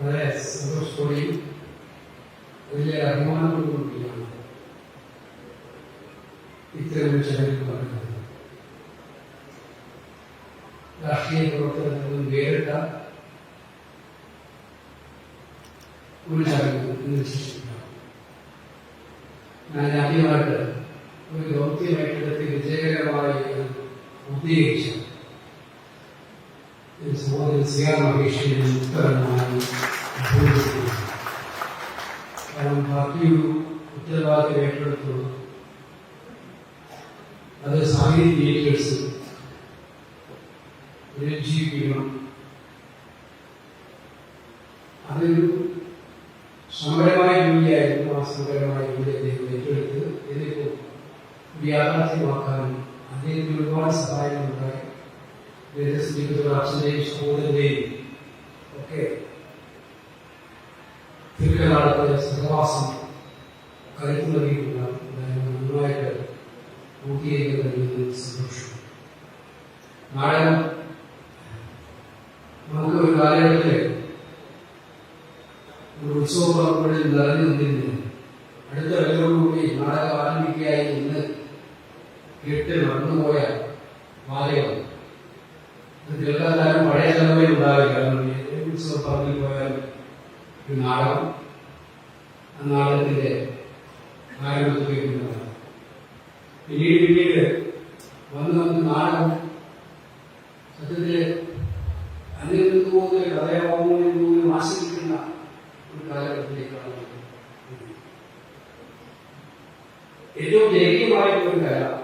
വളരെ സന്തോഷത്തോടെയും വലിയ അഭിമാനത്തോടുകൂടിയാണ് ഇത്തരം ചടങ്ങിൽ രാഷ്ട്രീയ പ്രവർത്തനത്തിൽ നിന്നും വേറിട്ട ഒരു ചടങ്ങ് വിശേഷിപ്പിക്കാം. ഞാൻ ആദ്യമായിട്ട് ഒരു ദൗത്യമേറ്റെടുത്ത് വിജയകരമായി ഉദ്ദേശിച്ചു സഹോദരൻ സിയാർ മഹേഷിന്റെ ഉത്തരമായി കാരണം പാർട്ടി ഒരു ഉത്തരവാദിത്തം ഏറ്റെടുത്തു അത് സാങ്കേതിക ലീഡേഴ്സ് ജീവിക്കണം അതൊരു സമരമായ ജോലിയായിരുന്നു ആ സമരമായ ജോലി അദ്ദേഹം ഏറ്റെടുത്ത് ഇതിപ്പോൾ യാഥാർത്ഥ്യമാക്കാനും അദ്ദേഹത്തിന് ഒരുപാട് സഹായങ്ങളുണ്ടായി. അച്ഛന്റെയും സഹോദരന്റെയും ഒക്കെ ദീർഘകാലത്തെ സഹവാസം കരുത്തു നൽകിയിട്ടുള്ള നന്നായിട്ട് സന്തോഷം. നാടകം നമുക്ക് ഒരു കാലഘട്ടത്തിൽ ഒരു ഉത്സവ പറമ്പുകളിൽ നിറഞ്ഞു നിന്നിരുന്നു. അടുത്ത വരവോടുകൂടി നാടകം ആരംഭിക്കുകയായി ഇന്ന് കേട്ട് നടന്നുപോയ വാലയം കേൾക്കാനും പഴയ തലമുറയിൽ ഉണ്ടാവില്ല. കാരണം ഉത്സവ പറമ്പിൽ പോയാൽ ഒരു നാടകം ആ നാടകത്തിന്റെ ആരംഭത്തിൽ കേൾക്കുന്നതാണ്. പിന്നീട് പിന്നീട് വന്ന് വന്ന് നാടകം സത്യത്തിൽ അതിൽ നിന്ന് പോകുന്ന കഥയാവുമോ എന്ന് ആശ്രയിക്കുന്ന ഒരു കാലഘട്ടത്തിലേക്കാണ്. ഏറ്റവും ജനകീയമായിട്ടുള്ള ഒരു കല.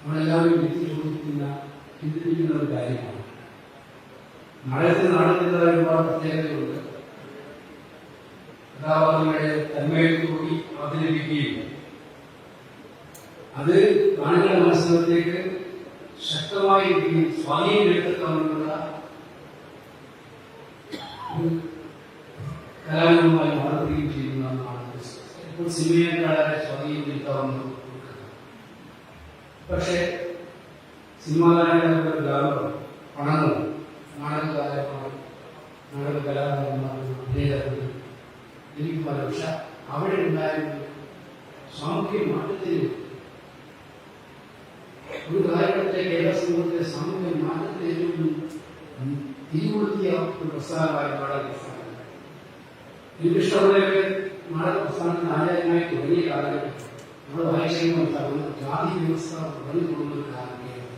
നമ്മളെല്ലാവരും ചോദിക്കുന്ന ചിന്തിപ്പിക്കുന്ന ഒരു കാര്യമാണ്. നാടകത്തിൽ നാടകത്തിന്റെതായ ഒരുപാട് പ്രത്യേകതയുണ്ട് കഥാപാത്രങ്ങളെ തന്മയത്തോടി അവതരിപ്പിക്കുകയും അത് കാണികളുടെ മനസ്സിലേക്ക് ശക്തമായ രീതിയിൽ സ്വാധീനം ചെലുത്താനുള്ള കലാകാരന്മാരെ വളർത്തുകയും ചെയ്യുന്നതാണ് ഇപ്പോൾ സിനിമയെക്കാളെ സ്വാധീനം ചെലുത്താവുന്ന പക്ഷേ സിനിമാ താരങ്ങളുടെ ലാഭം പണങ്ങൾ നാടകകാരന്മാർ നാടക കലാകാരന്മാരും എനിക്ക് പല പക്ഷെ അവിടെ ഉണ്ടായിരുന്ന സാമൂഹ്യ മാറ്റത്തിന് ഒരു കാലഘട്ടത്തെ കേരള സമൂഹത്തിലെ സാമൂഹ്യ മാറ്റത്തിന് ഏറ്റവും തീകൊളുത്തിയ ഒരു പ്രസ്ഥാനമായ നാടക പ്രസ്ഥാനം എനിക്കിഷ്ടമുള്ളവരെ നാടക പ്രസ്ഥാനത്തിന് ആചാര്യമായി തുടങ്ങിയ കാലഘട്ടം നമ്മൾ വായിച്ചിരുന്ന തവണ ജാതി വ്യവസ്ഥ വളർന്നു കൊള്ളുന്ന ഒരു കാലഘട്ടം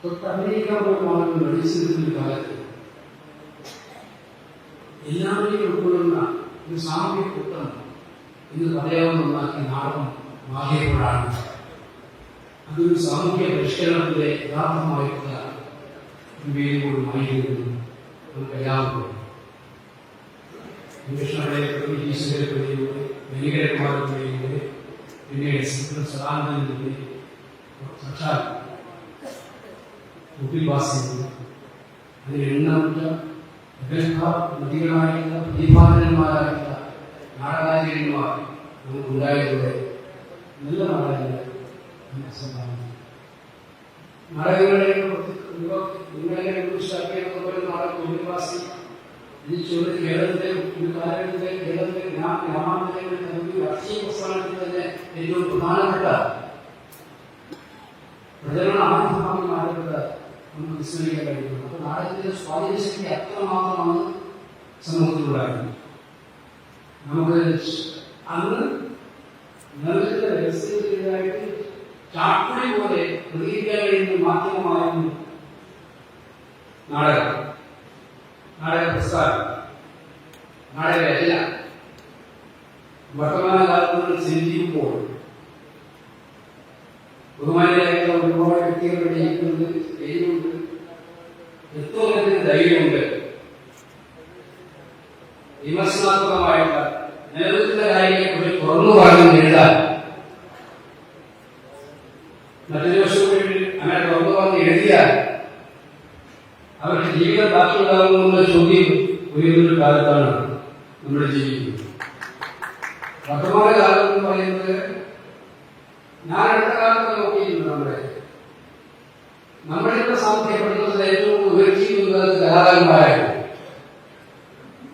തൊട്ട് അമേരിക്കയുടെ മെഡിസിൻ കാലത്ത് എല്ലാവരെയും ഉൾക്കൊള്ളുന്ന ഒരു സാമൂഹ്യ കൂട്ടം ഇന്ന് പറയാവുന്ന ഒന്നാക്കി നാടകം മാറിയപ്പോഴാണ് അതൊരു സാമൂഹ്യ പരിഷ്കരണത്തിന്റെ യഥാർത്ഥമായിട്ടുള്ള ഒരു വേദികളുമായിരുന്നു നമുക്ക് എല്ലാവർക്കും കൃഷ്ണയുടെ ഈശ്വരപ്പെടിയിലൂടെ വെനികരന്മാരുടെ പിന്നീട് സിദ്ധ സദാനന്ദന്റെ സാക്ഷാൽ ഉപ്പിൽവാസിയുണ്ട് അതിൽ എണ്ണമില്ല നദികളായിട്ടുള്ള പ്രതിഭാധനന്മാരായിട്ടുള്ള നാടകാചാര്യന്മാർ നമുക്കുണ്ടായതോടെ നല്ല നാടകങ്ങൾ നമുക്ക് സമ്പാദിക്കും നാടകങ്ങളെ നിങ്ങളെ ഈ ചോദ്യം കേരളത്തിലെ ഒരു കാലഘട്ടത്തിലെ കേരളത്തിലെ ഗ്രാമ ഗ്രാമാന്തരങ്ങളിൽ നമുക്ക് രാഷ്ട്രീയ പ്രസ്ഥാനത്തിൽ തന്നെ ഏറ്റവും പ്രധാനപ്പെട്ട പ്രചരണ ആയുധമായി മാറപ്പെട്ട നമുക്ക് വിസ്മരിക്കാൻ കഴിയുന്നു അപ്പൊ നാടകത്തിന്റെ സ്വാധീനശക്തി അത്രമാത്രമാണ് സമൂഹത്തിലുണ്ടായിരുന്നത്. നമുക്ക് അന്ന് നിലനിൽക്കുന്ന വ്യവസ്ഥയ്ക്കെതിരായിട്ട് ചാക്കുടി പോലെ പ്രതികരിക്കാൻ കഴിയുന്ന മാധ്യമമായിരുന്നു നാടകം. നാടക പ്രസ്ഥാനം. നാടകമല്ല വർത്തമാനകാലത്ത് ചിന്തിക്കുമ്പോൾ ബഹുമാനായിട്ടുള്ള ഒരുപാട് വ്യക്തികളുടെ ജയിക്കുന്നുണ്ട് ധൈര്യമുണ്ട് എത്രത്തിന് ധൈര്യമുണ്ട്. വിമർശനാത്മകമായിട്ടുള്ള കാര്യങ്ങളെ കുറിച്ച് തുറന്നു പറഞ്ഞു എഴുതാൻ മറ്റൊരു വർഷം കൂടി അങ്ങനെ തുറന്നു പറഞ്ഞ് എഴുതിയാൽ അവർക്ക് ജീവിതം ബാക്കിയുണ്ടാകുമെന്ന ചോദ്യം ഉയരുന്നൊരു കാലത്താണ് നമ്മൾ ജീവിക്കുന്നത് വർത്തമാന കാലം എന്ന് പറയുന്നത് ഞാൻ അടുത്ത കാലത്ത് നോക്കിയിട്ടുണ്ട് നമ്മുടെ നമ്മുടെ ഇവിടെ പഠിക്കുന്നത് ഏറ്റവും ഉയർത്തിയിരുന്നത് കലാകാരന്മാരായിരുന്നു.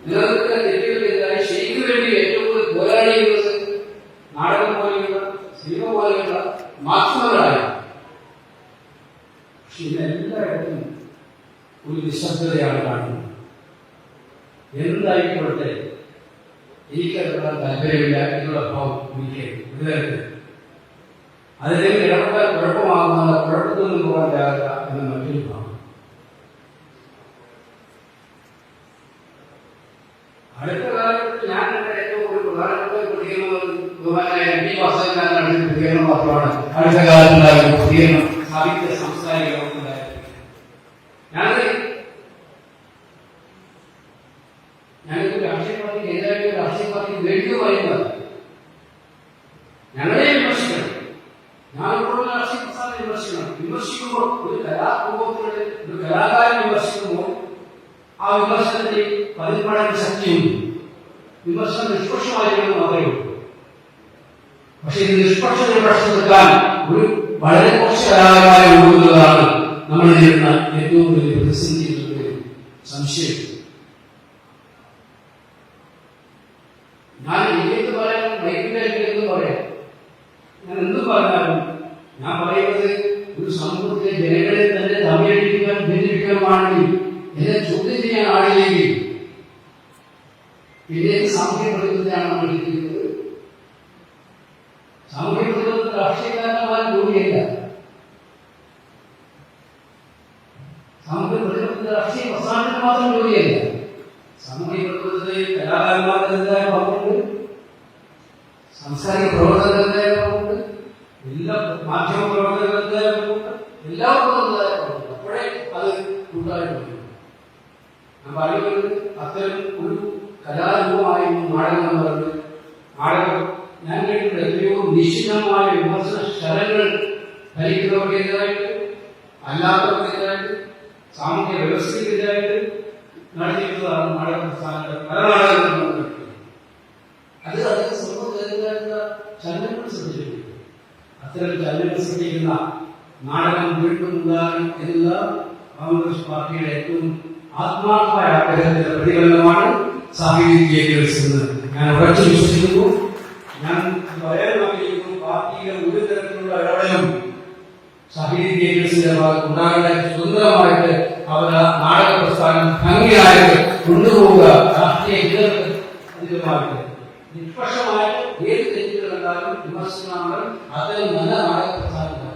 നിലനിൽക്കുന്ന തെറ്റുകൾക്കെതിരായി ശരിക്കു വേണ്ടി ഏറ്റവും കൂടുതൽ പോരാടിയിരുന്നത് നാടകം പോലെയുള്ള സിനിമ പോലെയുള്ള മാധ്യമങ്ങളായിരുന്നു. പക്ഷെ ഇതെല്ലായിടത്തും ഒരു നിശബ്ദതയാണ് കാണുന്നത്. എന്തായിക്കൊള്ളട്ടെ എനിക്കതുള്ള താല്പര്യമില്ല എന്നുള്ള ഭാവം എനിക്ക് വിതരരുത് അതിലേക്ക് ഇടപെട്ടാൽ കുഴപ്പമാകുന്ന കുഴപ്പത്തിൽ പോകാൻ ജാഗ്രത എന്ന് മറ്റൊരു ഭാഗം അടുത്ത കാലഘട്ടത്തിൽ ഞാൻ എന്റെ ഏറ്റവും ഒരു പ്രധാനപ്പെട്ട പ്രതികരണം ബഹുമാനായ എം പി മാത്രമാണ്. അടുത്ത ഒരു പ്രതികരണം സാഹിത്യ സാംസ്കാരിക വിമർശിക്കുമ്പോൾ ഒരു കലാരൂപത്തിലൂടെ ഒരു കലാകാരൻ വിമർശിക്കുമ്പോൾ ആ വിമർശനത്തിൽ പതിന്മടങ്ങ് ശക്തിയുണ്ട് വിമർശനം നിഷ്പക്ഷമായിരിക്കണം മാത്രമേ പക്ഷെ ഇത് നിഷ്പക്ഷ വിമർശനം നിൽക്കാൻ ഒരു വളരെ കുറച്ച് കലാകാരന്മാരെ ഒഴുകുന്നതാണ് നമ്മൾ നേരിടുന്ന ഏറ്റവും വലിയ പ്രതിസന്ധി സംശയം ഞാൻ എന്ത് പറയാൻ വൈകിട്ട് എന്ത് പറയാം. ഞാൻ എന്തും പറഞ്ഞാലും ഭിന്നിപ്പിക്കുവാണെങ്കിൽ എന്നെ ചോദ്യം ചെയ്യാൻ ആളില്ലെങ്കിൽ പിന്നെ സാമൂഹ്യ നമ്മൾ ഇരിക്കുന്നത് സാമൂഹ്യ പ്രതിബദ്ധത രാഷ്ട്രീയക്കാരന്മാർ ജോലിയല്ല. സാമൂഹ്യ പ്രതിബദ്ധത രാഷ്ട്രീയ പ്രസ്ഥാനത്തിന് മാത്രം ജോലിയല്ല. സാമൂഹ്യ കലാകാരന്മാരുടേതായ പറയുന്നത് അത്തരം ഒരു കലാരൂപമായിരുന്നു നാടകം എന്ന് പറയുന്നത് നാടകം ഞാൻ കേട്ടിട്ടുണ്ട് എത്രയോ നിശ്ചിതമായ വിമർശന ശരങ്ങൾ ഭരിക്കുന്നവർക്കെതിരായിട്ട് അല്ലാത്തവർക്കെതിരായിട്ട് സാമൂഹ്യ വ്യവസ്ഥയ്ക്കെതിരായിട്ട് നടത്തിയിട്ടുള്ളതാണ് നാടക പ്രസ്ഥാനങ്ങൾ പല നാടകങ്ങളും. അത് അതിന് സമൂഹത്തിലുള്ള ചലനങ്ങൾ സൃഷ്ടിക്കുന്നു അത്തരം ചലനങ്ങൾ സൃഷ്ടിക്കുന്ന നാടകം വീണ്ടും ഉണ്ടാകും എന്നുള്ള കോൺഗ്രസ് പാർട്ടിയുടെ ഏറ്റവും ആത്മാർത്ഥമായ അദ്ദേഹത്തിന്റെ പ്രതികരണമാണ് സാഹിത്യ ഞാൻ ഉറച്ചു വിശ്വസിക്കുന്നു. ഞാൻ പറയാൻ ആഗ്രഹിക്കുന്നു പാർട്ടിയിലെ ഒരു തരത്തിലുള്ള ഇടപെടലും സാഹിത്യ ഭാഗത്ത് ഉണ്ടാകേണ്ട സ്വതന്ത്രമായിട്ട് അവർ ആ നാടക പ്രസ്ഥാനം ഭംഗിയായിട്ട് കൊണ്ടുപോവുക രാഷ്ട്രീയ ഹിതമായിട്ട് നിഷ്പക്ഷമായിട്ട് ഏത് തെറ്റുകൾ ഉണ്ടാകും വിമർശനമാണ് അത്തരം നല്ല നാടക പ്രസ്ഥാനങ്ങൾ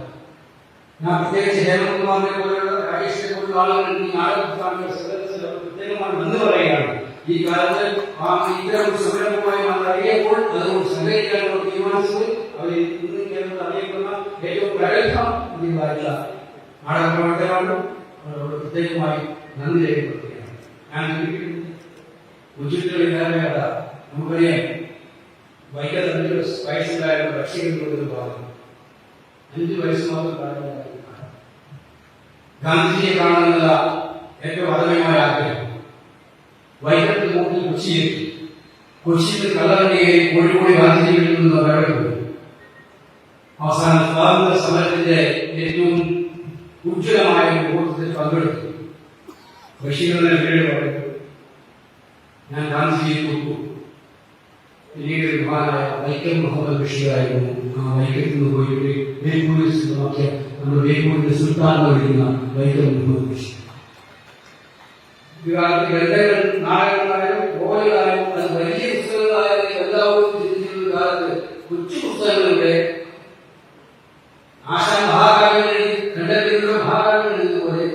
ഞാൻ പ്രത്യേകിച്ച് ഹേമകുമാറിനെ പോലെയുള്ള രാജേഷിനെ പോലുള്ള ആളുകൾ ഈ നാടക അവർ പ്രത്യേകമായി നന്ദി പറയുകയാണ്. ഈ കാലത്ത് ആ ഇത്തരം സംരംഭമായി നമ്മൾ അറിയപ്പോൾ അതുകൊണ്ട് സഹകരിക്കാനുള്ള തീരുമാനിച്ചത് അവർ ഇന്ന് കേരളത്തിൽ അറിയപ്പെടുന്ന ഏറ്റവും പ്രഗത്ഭമായിട്ടുള്ള നാടക പ്രവർത്തനമാണ് അവരോട് പ്രത്യേകമായി നന്ദി രേഖപ്പെടുത്തുകയാണ്. ഞാൻ ഉച്ചിട്ടുകളില്ലാതെ നമുക്കറിയാം വൈകാതെ അഞ്ച് വയസ്സുണ്ടായിരുന്ന ബഷീറിന്റെ ഭാഗം അഞ്ച് വയസ്സ് മാത്രം ഗാന്ധിജിയെ കാണുന്നത് ഏറ്റവും അതമയമായ ആഗ്രഹം. വൈകിട്ട് മൂട്ടിൽ കൊച്ചിയിൽ കൊച്ചിയിൽ കള്ളവണ്ടിയെ കോഴിക്കോട് ഗാന്ധിജിയിൽ നിന്ന് വേർപെട്ടു അവസാന സ്വാതന്ത്ര്യ സമരത്തിന്റെ ഏറ്റവും ഉജ്ജ്വലമായ മുഹൂർത്തത്തിൽ പങ്കെടുത്തു. ബഷീറിന്റെ പറയും ഞാൻ ഗാന്ധിജിയെ തോക്കു പിന്നീട് മഹാനായ വൈക്കം മുഹമ്മദ് ബഷീറായിരുന്നു ആ വൈക്കത്തിൽ നിന്ന് പോയിട്ട് ബേപ്പൂരിൽ സ്വന്തമാക്കിയ നമ്മുടെ ബേപ്പൂരിന്റെ സുൽത്താൻ വിളിക്കുന്ന വൈക്കം മുഹമ്മദ് ഇക്കാലത്ത് ഗ്രന്ഥങ്ങൾ വലിയ പുസ്തകങ്ങളായാലും എല്ലാവരും ചിന്തിച്ചിരുന്ന കാലത്ത് കൊച്ചു പുസ്തകങ്ങളിലൂടെ ആശാ മഹാകാവ്യങ്ങൾ എഴുതി കണ്ടെത്തിയുള്ള മഹാകാവ്യങ്ങൾ എഴുതുപോലെ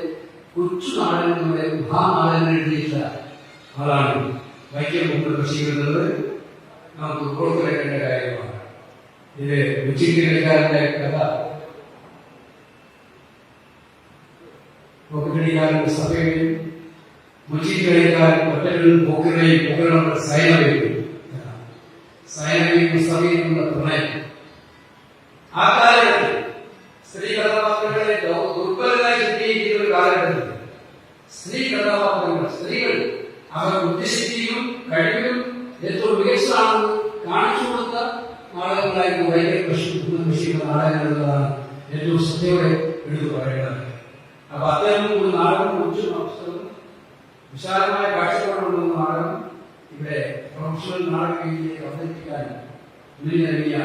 കൊച്ചു നാടകങ്ങളുടെ മഹാനാടകങ്ങൾ എഴുതിയിട്ടുള്ള ആളാണ് വൈക്കം മുഹമ്മദ് ബഷീർ എന്നത് നമുക്ക് ഓർത്തുവെക്കേണ്ട കാര്യമാണ്. ഇത് ഉച്ചിക്കളിക്കാരന്റെ കഥ പോക്കറ്റടിക്കാരന്റെ സഭയും മുച്ചിക്കളിക്കാരൻ ഒറ്റകളും പോക്കറയും പോക്കറുടെ സൈനവയും സൈനവയും സഭയും എന്ന പ്രണയം ആ കാലഘട്ടത്തിൽ സ്ത്രീ കഥാപാത്രങ്ങളെ ദുർബലരായി ചിത്രീകരിക്കുന്ന ഒരു കാലഘട്ടത്തിൽ സ്ത്രീ കഥാപാത്രങ്ങൾ സ്ത്രീകൾ അവർ ബുദ്ധിശക്തിയും കഴിവിലും ഏറ്റവും മികച്ചതാണെന്ന് കാണിച്ചു കൊടുത്ത നാടകങ്ങളായിരുന്നു വൈകി കൃഷി കൃഷിയുടെ നാടകങ്ങൾ എന്നുള്ളതാണ് ഏറ്റവും ശ്രദ്ധയോടെ എടുത്തു പറയേണ്ടത്. അപ്പൊ അദ്ദേഹം ഒരു നാടകം കുറിച്ച്. പുസ്തകം വിശാലമായ കാഴ്ചപ്പാടുകൊണ്ടുള്ള നാടകം ഇവിടെ പ്രൊഫഷണൽ നാടക രീതിയിലേക്ക് അവതരിപ്പിക്കാൻ മുന്നിൽ നൽകിയ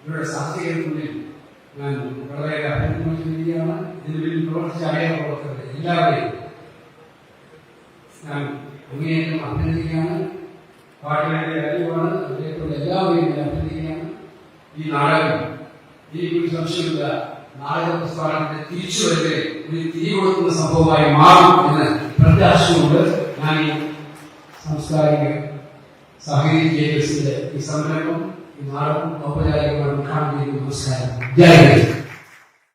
ഇവരുടെ സാഹചര്യത്തിനുള്ളിൽ ഞാൻ വളരെ അഭിനന്ദിക്കുകയാണ് ഇതിന് പിന്നിൽ പ്രവർത്തിച്ച അയൽ പ്രവർത്തകരെ എല്ലാവരെയും ഞാൻ അങ്ങേയറ്റം അഭിനന്ദിക്കുകയാണ്. പാട്ടിനെ അറിവാണ്. അതേപോലെ എല്ലാവരെയും ഞാൻ അഭിനന്ദിക്കുകയാണ്. ഈ നാടകം ഒരു സംശയമില്ല. നാടക പ്രസ്ഥാനത്തിന്റെ തിരിച്ചുവരവ് ഒരു തിരി കൊടുക്കുന്ന സംഭവമായി മാറും എന്ന് പ്രത്യാശയുണ്ട് ഞാൻ ഈ സാംസ്കാരിക സാഹിത്യ കേസിന്റെ ഈ സംരംഭം ഈ നാടകം ഔപചാരികമായി ഉദ്ഘാടനം ചെയ്യുന്നു നമസ്കാരം. ജയ